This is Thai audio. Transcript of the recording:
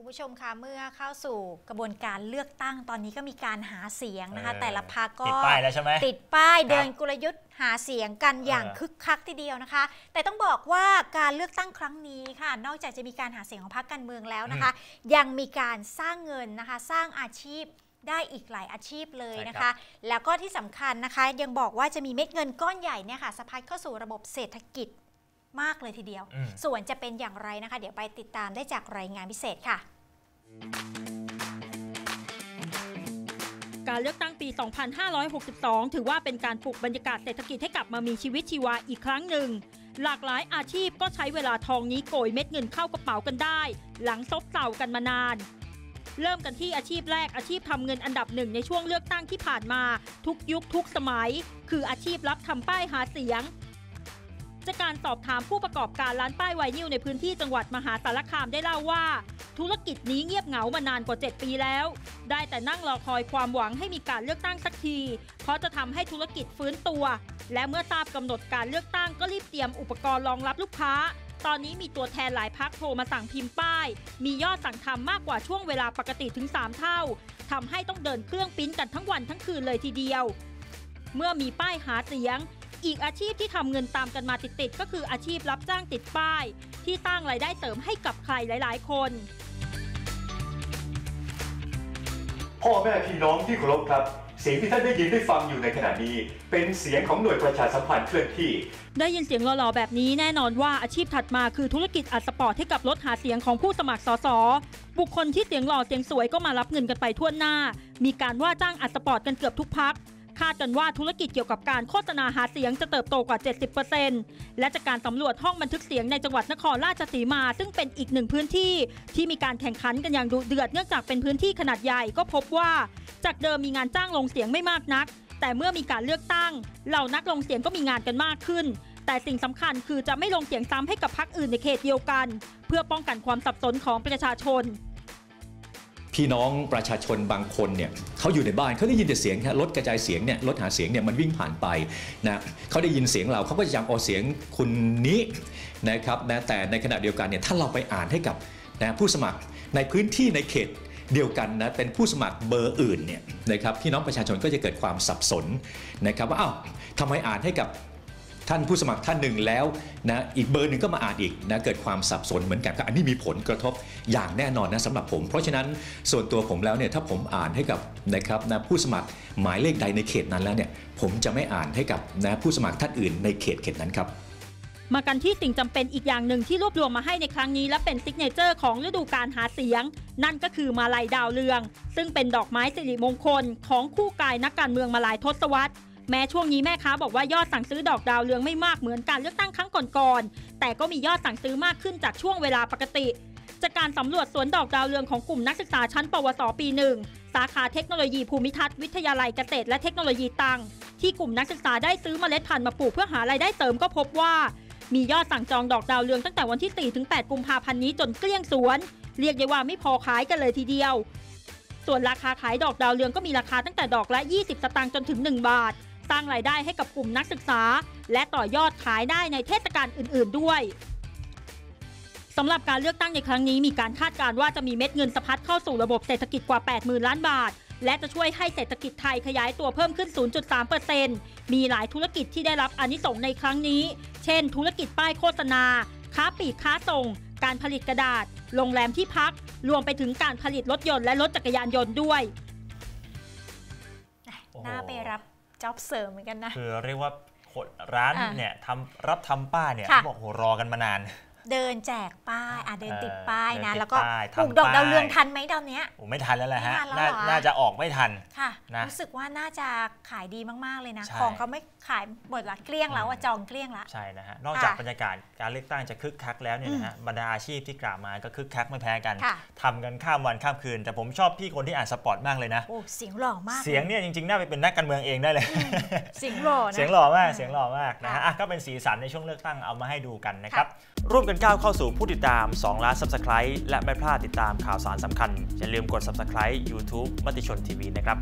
คุณผู้ชมคะเมื่อเข้าสู่กระบวนการเลือกตั้งตอนนี้ก็มีการหาเสียงนะคะเออแต่ละพรรคก็ติดป้ายแล้วใช่ไหมติดป้ายครับเดินกลยุทธ์หาเสียงกันอย่างเออคึกคักทีเดียวนะคะ แต่ต้องบอกว่าการเลือกตั้งครั้งนี้ค่ะ นอกจากจะมีการหาเสียงของพรรคการเมืองแล้วนะคะ ยังมีการสร้างเงินนะคะ สร้างอาชีพได้อีกหลายอาชีพเลยนะใช่ครัคะบแล้วก็ที่สำคัญนะคะ ยังบอกว่าจะมีเม็ดเงินก้อนใหญ่เนี่ยค่ะสะพัดเข้าสู่ระบบเศรษฐกิจ มากเลยทีเดียว อืม ส่วนจะเป็นอย่างไรนะคะ เดี๋ยวไปติดตามได้จากรายงานพิเศษค่ะ การเลือกตั้งปี 2562 ถือว่าเป็นการปลุกบรรยากาศเศรษฐกิจให้กลับมามีชีวิตชีวาอีกครั้งหนึ่ง หลากหลายอาชีพก็ใช้เวลาทองนี้โกยเม็ดเงินเข้ากระเป๋ากันได้ หลังซบเซากันมานาน เริ่มกันที่อาชีพแรกอาชีพทำเงินอันดับหนึ่งในช่วงเลือกตั้งที่ผ่านมา ทุกยุคทุกสมัย คืออาชีพรับทำป้ายหาเสียง จากการสอบถามผู้ประกอบการร้านป้ายไวนิลในพื้นที่จังหวัดมหาสารคามได้เล่าว่า ธุรกิจนี้เงียบเหงามานานกว่า 7 ปีแล้ว ได้แต่นั่งรอคอยความหวังให้มีการเลือกตั้งสักที เพราะจะทำให้ธุรกิจฟื้นตัว และเมื่อทราบกำหนดการเลือกตั้งก็รีบเตรียมอุปกรณ์รองรับลูกค้า ตอนนี้มีตัวแทนหลายพักโทรมาสั่งพิมพ์ป้าย มียอดสั่งทำมากกว่าช่วงเวลาปกติถึง 3 เท่าทำให้ต้องเดินเครื่องปิ้นกันทั้งวันทั้งคืนเลยทีเดียว เมื่อมีป้ายหาเสียง อีกอาชีพที่ทำเงินตามกันมาติดๆก็คืออาชีพรับจ้างติดป้าย ที่สร้างรายได้เสริมให้กับใครหลาย ๆ คนพ่อแม่พี่น้องที่เคารพครับ เสียงที่ท่านได้ยินได้ฟังอยู่ในขณะนี้ เป็นเสียงของหน่วยประชาสัมพันธ์เคลื่อนที่ ได้ยินเสียงหล่อๆแบบนี้แน่นอนว่าอาชีพถัดมาคือธุรกิจอัดสปอร์ตให้กับรถหาเสียงของผู้สมัครสสบุคคลที่เสียงหล่อเสียงสวยก็มารับเงินกันไปทั่วหน้า มีการว่าจ้างอัดสปอร์ตกันเกือบทุกพัก คาดกันว่าธุรกิจเกี่ยวกับการโฆษณาหาเสียงจะเติบโตกว่า 70%และจากการสำรวจห้องบันทึกเสียงในจังหวัดนครราชสีมา ซึ่งเป็นอีกหนึ่งพื้นที่ ที่มีการแข่งขันกันอย่างดุเดือดเนื่องจากเป็นพื้นที่ขนาดใหญ่ก็พบว่า จากเดิมมีงานจ้างลงเสียงไม่มากนัก แต่เมื่อมีการเลือกตั้ง เหล่านักลงเสียงก็มีงานกันมากขึ้น แต่สิ่งสำคัญคือจะไม่ลงเสียงซ้ำให้กับพรรคอื่นในเขตเดียวกัน เพื่อป้องกันความสับสนของประชาชน พี่น้องประชาชนบางคนเนี่ยเขาอยู่ในบ้านเขาได้ยินแต่เสียงแค่รถกระจายเสียงเนี่ยรถหาเสียงเนี่ยมันวิ่งผ่านไปนะเขาได้ยินเสียงเราเขาก็จะจำเอาเสียงคุณนี้นะครับนะแต่ในขณะเดียวกันเนี่ยถ้าเราไปอ่านให้กับนะผู้สมัครในพื้นที่ในเขตเดียวกันนะเป็นผู้สมัครเบอร์อื่นเนี่ยนะครับพี่น้องประชาชนก็จะเกิดความสับสนนะครับว่าอ้าวทำไมอ่านให้กับ ท่านผู้สมัครท่านหนึ่งแล้วนะอีกเบอร์หนึ่งก็มาอ่านอีกนะเกิดความสับสนเหมือนกันก็อันนี้มีผลกระทบอย่างแน่นอนนะสำหรับผม เพราะฉะนั้นส่วนตัวผมแล้วเนี่ยถ้าผมอ่านให้กับนะครับนะผู้สมัครหมายเลขใดในเขตนั้นแล้วเนี่ยผมจะไม่อ่านให้กับนะผู้สมัครท่านอื่นในเขตเขตนั้นครับมากันที่สิ่งจำเป็นอีกอย่างหนึ่งที่รวบรวมมาให้ในครั้งนี้และเป็นซิกเนเจอร์ของฤดูการหาเสียง นั่นก็คือมาลัยดาวเรือง ซึ่งเป็นดอกไม้สิริมงคลของคู่กายนักการเมืองมาลายทศวรรษ แม้ช่วงนี้แม่ค้าบอกว่ายอดสั่งซื้อดอกดาวเรืองไม่มากเหมือนการเลือกตั้งครั้งก่อนๆแต่ก็มียอดสั่งซื้อมากขึ้นจากช่วงเวลาปกติ จากการสำรวจสวนดอกดาวเรืองของกลุ่มนักศึกษาชั้น ปวส ปีหนึ่งสาขาเทคโนโลยีภูมิทัศน์วิทยาลัยเกษตรและเทคโนโลยีตังที่กลุ่มนักศึกษาได้ซื้อเมล็ดพันธุ์มาปลูกเพื่อหารายได้เสริมก็พบว่า มียอดสั่งจองดอกดาวเรืองตั้งแต่วันที่4ถึง8กุมภาพันธ์นี้จนเกลี้ยงสวน เรียกได้ว่าไม่พอขายกันเลยทีเดียว ส่วนราคาขายดอกดาวเรืองก็มีราคาตั้งแต่ดอกละ 20 สตางค์จนถึง 1 บาท สร้างรายได้ให้กับกลุ่มนักศึกษา และต่อยอดขายได้ในเทศกาลอื่น ๆ ด้วยสำหรับการเลือกตั้งในครั้งนี้มีการคาดการณ์ว่าจะมีเม็ดเงินสะพัดเข้าสู่ระบบเศรษฐกิจกว่า 80,000 ล้านบาท และจะช่วยให้เศรษฐกิจไทยขยายตัวเพิ่มขึ้น 0.3%มีหลายธุรกิจที่ได้รับอนิสงในครั้งนี้ เช่น ธุรกิจป้ายโฆษณา ค้าปลีกค้าส่ง การผลิตกระดาษ โรงแรมที่พัก รวมไปถึงการผลิตรถยนต์และรถจักรยานยนต์ด้วย น่าไปรับ จ็อบเสริมเหมือนกันนะ คือเรียกว่าคนร้านอะเนี่ยทำรับทำป้ายเนี่ยค่ะเขาบอกโหรอกันมานาน เดินแจกป้ายอะเดินติดเออป้ายนะเดินติดแล้วก็ป้ายปลูกทำดอกดาวป้ายเรืองทันไหมดาวเนี้ยโอ้ไม่ทันแล้วแหละฮะไม่ทันแล้วน่าเหรอน่าจะออกไม่ทันค่ะนะรู้สึกว่าน่าจะขายดีมากๆเลยนะใช่ของเขาไม่ขายหมดละเกลี้ยงแล้วอืมอะจองเกลี้ยงละใช่นะฮะนอกจากค่ะบรรยากาศการเลือกตั้งจะคึกคักแล้วเนี่ยนะฮะบรรดาอาชีพที่กล่าวมาก็คึกคักไม่แพ้กันค่ะทำกันข้ามวันข้ามคืน แต่ผมชอบพี่คนที่อ่านสปอร์ตมากเลยนะโอ้เสียงหล่อมากเสียงเนี่ยจริงๆน่าไปเป็นนักการเมืองเองได้เลยเสียงหล่อนะเสียงหล่อมากอ่าเสียงหล่อมากนะฮะค่ะอะก็เป็นสีสันในช่วงเลือกตั้งเอามาให้ดูกันนะครับร่วมกันก้าวเข้าสู่ผู้ติดตาม 2 ล้าน Subscribe และไม่พลาดติดตามข่าวสารสำคัญ อย่าลืมกด Subscribe YouTube มติชนทีวีนะครับ